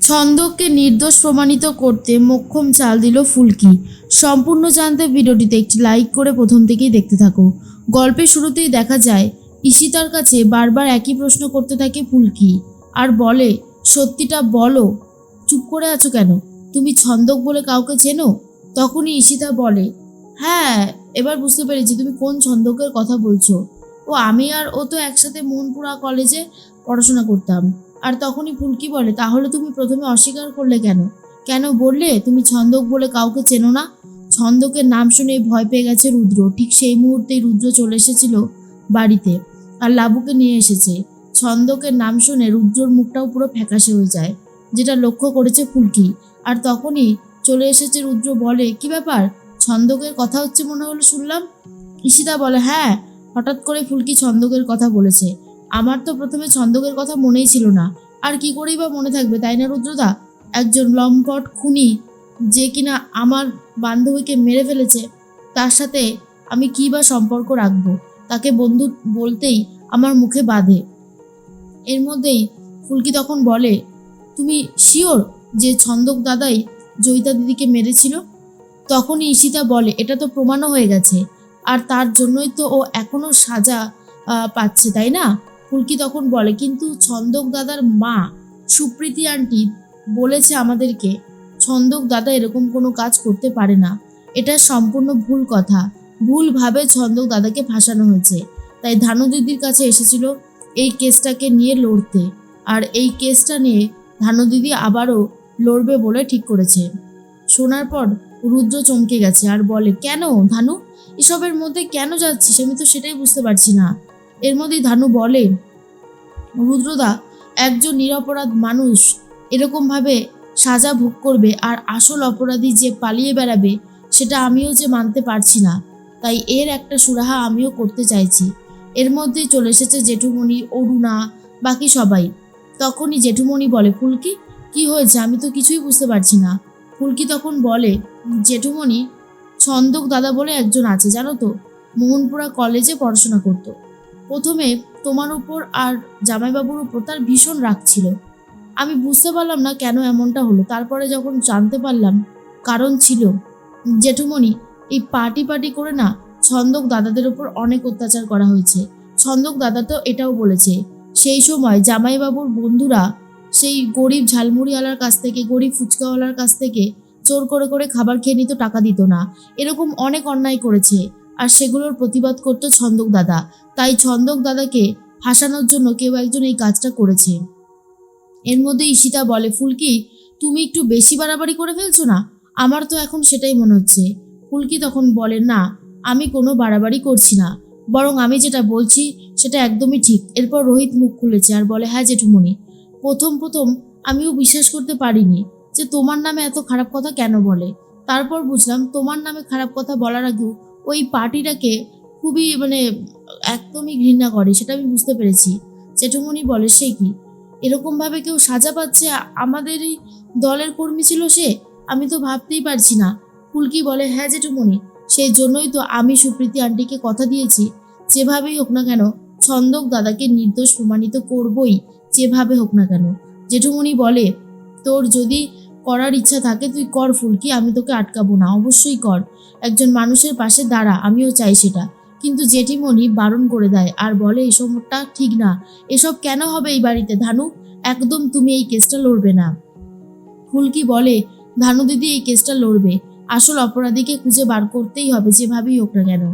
ছন্দককে নির্দোষ প্রমাণিত করতে মোক্ষম চাল দিল ফুলকি। সম্পূর্ণ জানতে ভিডিওটিতে একটি লাইক করে প্রথম থেকেই দেখতে থাকো। গল্পের শুরুতেই দেখা যায়, ঈশিতার কাছে বারবার একই প্রশ্ন করতে থাকে ফুলকি। আর বলে, সত্যিটা বলো, চুপ করে আছো কেন? তুমি ছন্দক বলে কাউকে চেনো? তখনই ঈশিতা বলে হ্যাঁ এবার বুঝতে পেরেছি তুমি কোন ছন্দকের কথা বলছো। ও আমি আর ও তো একসাথে মনপুরা কলেজে পড়াশোনা করতাম। আর তখনই ফুলকি বলে, তাহলে তুমি প্রথমে অস্বীকার করলে কেন? কেন বললে? তুমি ছন্দক বলে কাউকে চেনো না? ছন্দকের নাম শুনে ভয় পেয়ে গেছে রুদ্র। ঠিক সেই মুহূর্তেই রুদ্র চলে এসেছিল বাড়িতে আর লাবুকে নিয়ে এসেছে। ছন্দকের নাম শুনে রুদ্রর মুখটাও পুরো ফ্যাকাশে হয়ে যায়, যেটা লক্ষ্য করেছে ফুলকি আর তখনই চলে এসেছে রুদ্র, বলে, কি ব্যাপার? ছন্দকের কথা হচ্ছে মনে হলো শুনলাম? ঈশিতা বলে হ্যাঁ হঠাৎ করে ফুলকি ছন্দকের কথা বলেছে। আমার তো প্রথমে ছন্দকের কথা মনেই ছিল না। আর কি করেই বা মনে থাকবে, তাই না, রুদ্রদা? একজন লম্পট খুনি যে কিনা আমার বান্ধবীকে মেরে ফেলেছে, তার সাথে আমি কী বা সম্পর্ক রাখব? তাকে বন্ধু বলতেই আমার মুখে বাঁধে। এর মধ্যেই ফুলকি তখন বলে, তুমি শিওর যে ছন্দক দাদাই জয়িতা দিদিকে মেরেছিল? তখনই ঈশিতা বলে, এটা তো প্রমাণও হয়ে গেছে। আর তার জন্যই তো ও এখনও সাজা পাচ্ছে, তাই না? ফুলকি তখন বলে, কিন্তু ছন্দক দাদার মা সুপ্রীতি আন্টি বলেছে আমাদেরকে, ছন্দক দাদা এরকম কোনো কাজ করতে পারে না। এটা সম্পূর্ণ ভুল কথা। ভুলভাবে ছন্দক দাদাকে ফাঁসানো হয়েছে। তাই ধানু দিদির কাছে এসেছিল এই কেসটাকে নিয়ে লড়তে। আর এই কেসটা নিয়ে ধানু দিদি আবারও লড়বে বলে ঠিক করেছে। শোনার পর রুদ্র চমকে গেছে আর বলে, কেন ধানু? এসবের মধ্যে কেন যাচ্ছিস? আমি তো সেটাই বুঝতে পারছি না। এর মধ্যেই ধানু বলে, রুদ্রদা, একজন নিরপরাধ মানুষ এরকমভাবে সাজা ভোগ করবে আর আসল অপরাধী যে পালিয়ে বেড়াবে, সেটা আমিও যে মানতে পারছি না। তাই এর একটা সুরাহা আমিও করতে চাইছি। এর মধ্যেই চলে এসেছে জেঠুমণি, অরুণা, বাকি সবাই। তখনই জেঠুমণি বলে, ফুলকি, কি হয়েছে? আমি তো কিছুই বুঝতে পারছি না। ফুলকি তখন বলে, জেঠুমণি, ছন্দক দাদা বলে একজন আছে, জানো তো? মোহনপুরা কলেজে পড়াশোনা করতো। প্রথমে তোমার উপর আর জামাইবাবুর উপর তার ভীষণ রাগ ছিল। আমি বুঝতে পারলাম না কেন এমনটা হলো। তারপরে যখন জানতে পারলাম, কারণ ছিল, জেঠুমণি, এই পার্টি পার্টি করে না ছন্দক দাদাদের উপর অনেক অত্যাচার করা হয়েছে। ছন্দক দাদা তো এটাও বলেছে, সেই সময় জামাইবাবুর বন্ধুরা সেই গরিব ঝালমুড়িওয়ালার কাছ থেকে, গরিব ফুচকাওয়ালার কাছ থেকে চোর করে করে খাবার খেয়ে নিত টাকা দিত না। এরকম অনেক অন্যায় করেছে। আর সেগুলোর প্রতিবাদ করতো ছন্দক দাদা। তাই ছন্দক দাদাকে ফাঁসানোর জন্য কেউ একজন এই কাজটা করেছে। এর মধ্যে ঈশিতা বলে, ফুলকি, তুমি একটু বেশি বাড়াবাড়ি করে ফেলছো না? আমার তো এখন সেটাই মনে হচ্ছে। ফুলকি তখন বলে, না, আমি কোনো বাড়াবাড়ি করছি না। বরং আমি যেটা বলছি, সেটা একদমই ঠিক। এরপর রোহিত মুখ খুলেছে আর বলে হ্যাঁ জেঠুমণি, প্রথম প্রথম আমিও বিশ্বাস করতে পারিনি যে তোমার নামে এত খারাপ কথা কেন বলে? তারপর বুঝলাম তোমার নামে খারাপ কথা বলার আগেও ওই পার্টিটাকে খুবই মানে একদমই ঘৃণা করে, সেটা আমি বুঝতে পেরেছি। জেঠুমণি বলে, সে কি? এরকমভাবে কেউ সাজা পাচ্ছে? আমাদেরই দলের কর্মী ছিল সে? আমি তো ভাবতেই পারছি না। ফুলকি বলে হ্যাঁ জেঠুমণি, সেই জন্যই তো আমি সুপ্রীতি আন্টিকে কথা দিয়েছি। যেভাবেই হোক না কেন, ছন্দক দাদাকে নির্দোষ প্রমাণিত করবই, যেভাবে হোক না কেন। জেঠুমণি বলে, তোর যদি করার ইচ্ছা থাকে, তুই কর ফুলকি, আমি তোকে আটকাবো না, অবশ্যই কর। একজন মানুষের পাশে দাঁড়া, আমিও চাই সেটা। কিন্তু জেঠিমণি বারণ করে দেয়, আর বলে, এসবটা ঠিক না। এসব কেন হবে এই বাড়িতে, ধানু? একদম তুমি এই কেসটা লড়বে না। ফুলকি বলে, ধানু দিদি, এই কেসটা লড়বে। আসল অপরাধীকে খুঁজে বার করতেই হবে, যেভাবেই হোক না কেন।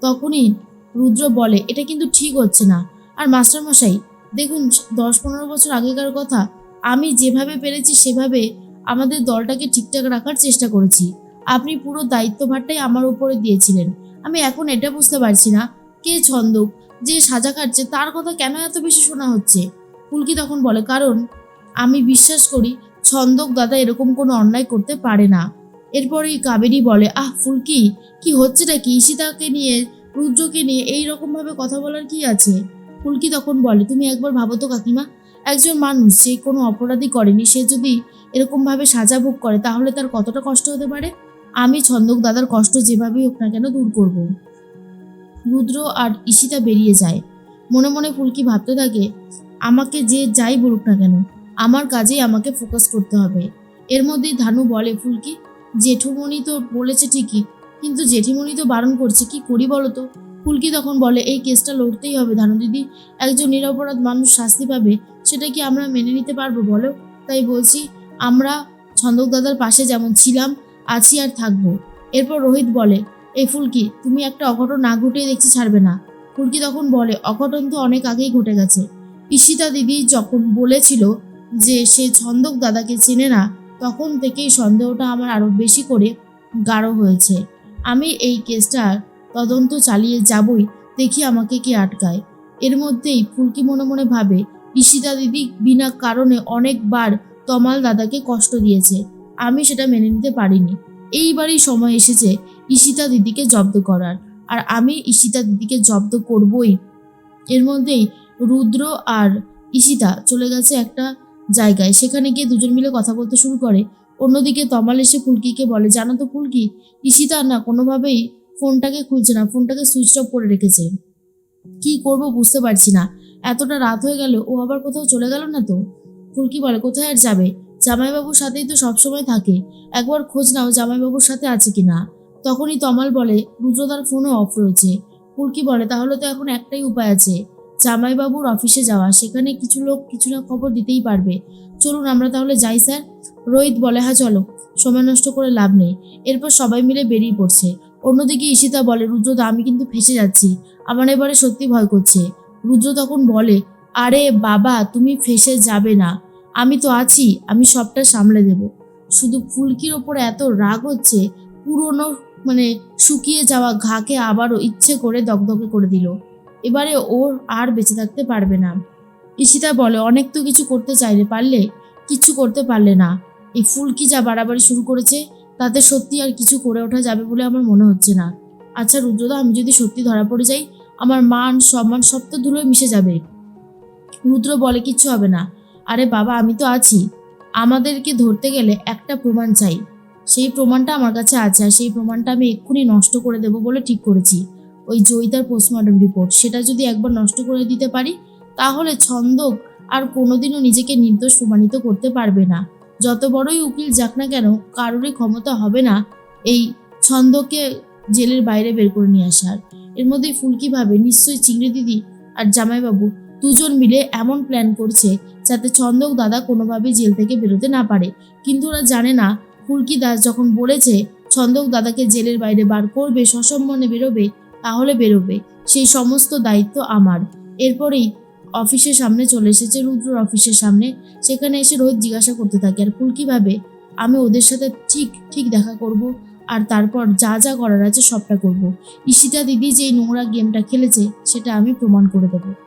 তখনই রুদ্র বলে, এটা কিন্তু ঠিক হচ্ছে না। আর মাস্টারমশাই, দেখুন দশ পনেরো বছর আগেকার কথা, আমি যেভাবে পেরেছি সেভাবে আমাদের দলটাকে ঠিকঠাক রাখার চেষ্টা করেছি। আপনি পুরো দায়িত্বভারটাই আমার উপরে দিয়েছিলেন। আমি এখন এটা বুঝতে পারছি না। কে ছন্দক? যে সাজা কাটছে তার কথা কেন এত বেশি শোনা হচ্ছে? ফুলকি তখন বলে, কারণ আমি বিশ্বাস করি, ছন্দক দাদা এরকম কোনো অন্যায় করতে পারে না। এরপরেই কাবেরী বলে, আহ, ফুলকি, কি হচ্ছেটা কি? ঈশিতাকে নিয়ে, রুদ্রকে নিয়ে এই রকমভাবে কথা বলার কি আছে? ফুলকি তখন বলে, তুমি একবার ভাবো তো কাকিমা একজন মানুষ যে কোনো অপরাধী করেনি, সে যদি এরকমভাবে সাজা ভোগ করে, তাহলে তার কতটা কষ্ট হতে পারে? আমি ছন্দক দাদার কষ্ট যেভাবেই হোক না কেন দূর করব। রুদ্র আর ঈশিতা বেরিয়ে যায়। মনে মনে ফুলকি ভাবতে থাকে, আমাকে যে যাই বলুক না কেন, আমার কাজেই আমাকে ফোকাস করতে হবে। এর মধ্যেই ধানু বলে, ফুলকি, জেঠুমণি তো বলেছে ঠিকই, কিন্তু জেঠিমণি তো বারণ করছে, কি করি বলো তো? ফুলকি তখন বলে, এই কেসটা লড়তেই হবে, ধানু দিদি। একজন নিরপরাধ মানুষ শাস্তি পাবে সেটা কি আমরা মেনে নিতে পারব বলো? তাই বলছি, আমরা ছন্দক দাদার পাশে যেমন ছিলাম, আছি আর থাকব। এরপর রোহিত বলে, এই ফুলকি, তুমি একটা অঘটন না ঘটিয়ে দেখছি ছাড়বে না। ফুলকি তখন বলে, অঘটন তো অনেক আগেই ঘটে গেছে। ঈশিতা দিদি যখন বলেছিল যে সে ছন্দক দাদাকে চেনে না, তখন থেকেই সন্দেহটা আমার আরও বেশি করে গাঢ় হয়েছে। আমি এই কেসটার তদন্ত চালিয়ে যাবই, দেখি আমাকে কে আটকায়। এর মধ্যেই ফুলকি মনে মনে ভাবে ঈশিতা দিদি বিনা কারণে অনেকবার তমাল দাদাকে কষ্ট দিয়েছে। আমি সেটা মেনে নিতে পারিনি। এইবারই সময় এসেছে ঈশিতা দিদিকে জব্দ করার। আর আমি ঈশিতা দিদিকে জব্দ করবই। এর মধ্যেই রুদ্র আর ঈশিতা চলে গেছে একটা জায়গায়। সেখানে গিয়ে দুজন মিলে কথা বলতে শুরু করে। অন্যদিকে তমাল এসে ফুলকিকে বলে, জানো তো ফুলকি, ঈশিতা না কোনোভাবেই ফোনটাকে খুলছে না, ফোনটাকে সুইচ অফ করে রেখেছে। কি করব বুঝতে পারছি না। এতটা রাত হয়ে গেল, ও আবার কোথাও চলে গেল না তো? ফুলকি বলে, কোথায় আর যাবে? জামাইবাবুর সাথেই তো সবসময় থাকে। একবার খোঁজ নাও জামাইবাবুর সাথে আছে কিনা। তখনই তমাল বলে, রুদ্রদার ফোনও অফ রয়েছে। ফুলকি বলে, তাহলে তো এখন একটাই উপায় আছে। জামাইবাবুর অফিসে যাওয়া, সেখানে কিছু লোক কিছু না খবর দিতেই পারবে। চলুন আমরা তাহলে যাই, স্যার। রোহিত বলে হ্যাঁ চলো। সময় নষ্ট করে লাভ নেই। এরপর সবাই মিলে বেরিয়ে পড়ছে। অন্যদিকে ঈশিতা বলে, রুদ্রদা, আমি কিন্তু ফেসে যাচ্ছি। আমার এবারে সত্যি ভয় করছে। রুদ্র তখন বলে, আরে বাবা, তুমি ফেসে যাবে না। আমি তো আছি, আমি সবটা সামলে দেব। শুধু ফুলকির ওপর এত রাগ হচ্ছে, পুরনো মানে শুকিয়ে যাওয়া ঘাকে আবারও ইচ্ছে করে দগদগে করে দিল। এবারে ওর আর বেঁচে থাকতে পারবে না। ঈশিতা বলে, অনেক তো কিছু করতে চাইলে পারলে, কিচ্ছু করতে পারলে না। এই ফুলকি যা বাড়াবাড়ি শুরু করেছে, তাতে সত্যি আর কিছু করে ওঠা যাবে বলে আমার মনে হচ্ছে না। আচ্ছা রুদ্রদা, আমি যদি সত্যি ধরা পড়ে যাই আমার মান, সম্মান সব তো ধুলোয় মিশে যাবে। রুদ্র বলে, কিচ্ছু হবে না। আরে বাবা, আমি তো আছি। আমাদেরকে ধরতে গেলে একটা প্রমাণ চাই। সেই প্রমাণটা আমার কাছে আছে আর সেই প্রমাণটা আমি এক্ষুনি নষ্ট করে দেবো বলে ঠিক করেছি। ওই জয়িতার পোস্টমর্টম রিপোর্ট সেটা যদি একবার নষ্ট করে দিতে পারি, তাহলে ছন্দক আর কোনোদিনও নিজেকে নির্দোষ প্রমাণিত করতে পারবে না। যত বড়ই উকিল যাক না কেন, কারোরই ক্ষমতা হবে না। এই ছন্দকে জেলের বাইরে বের করে নিয়ে আসার এর মধ্যেই ফুলকি ভাবে, নিশ্চয়ই চিংড়ি দিদি আর জামাইবাবু দুজন মিলে এমন প্ল্যান করছে যাতে ছন্দক দাদা কোনোভাবেই জেল থেকে বেরোতে না পারে। কিন্তু ওরা জানে না, ফুলকি দাস যখন বলেছে ছন্দক দাদাকে জেলের বাইরে বার করবে, সসম্মানে বেরোবে, তাহলে বেরোবে। সেই সমস্ত দায়িত্ব আমার। এরপরেই অফিসের সামনে চলে এসেছে, রুদ্রর অফিসের সামনে। সেখানে এসে রোহিত জিজ্ঞাসা করতে থাকে, আর ফুলকি ভাবে, আমি ওদের সাথে ঠিক ঠিক দেখা করব? আর তারপর যা যা করার আছে সবটা করব। ঈশিতা দিদি যেই নোংরা গেমটা খেলেছে, সেটা আমি প্রমাণ করে দেবো।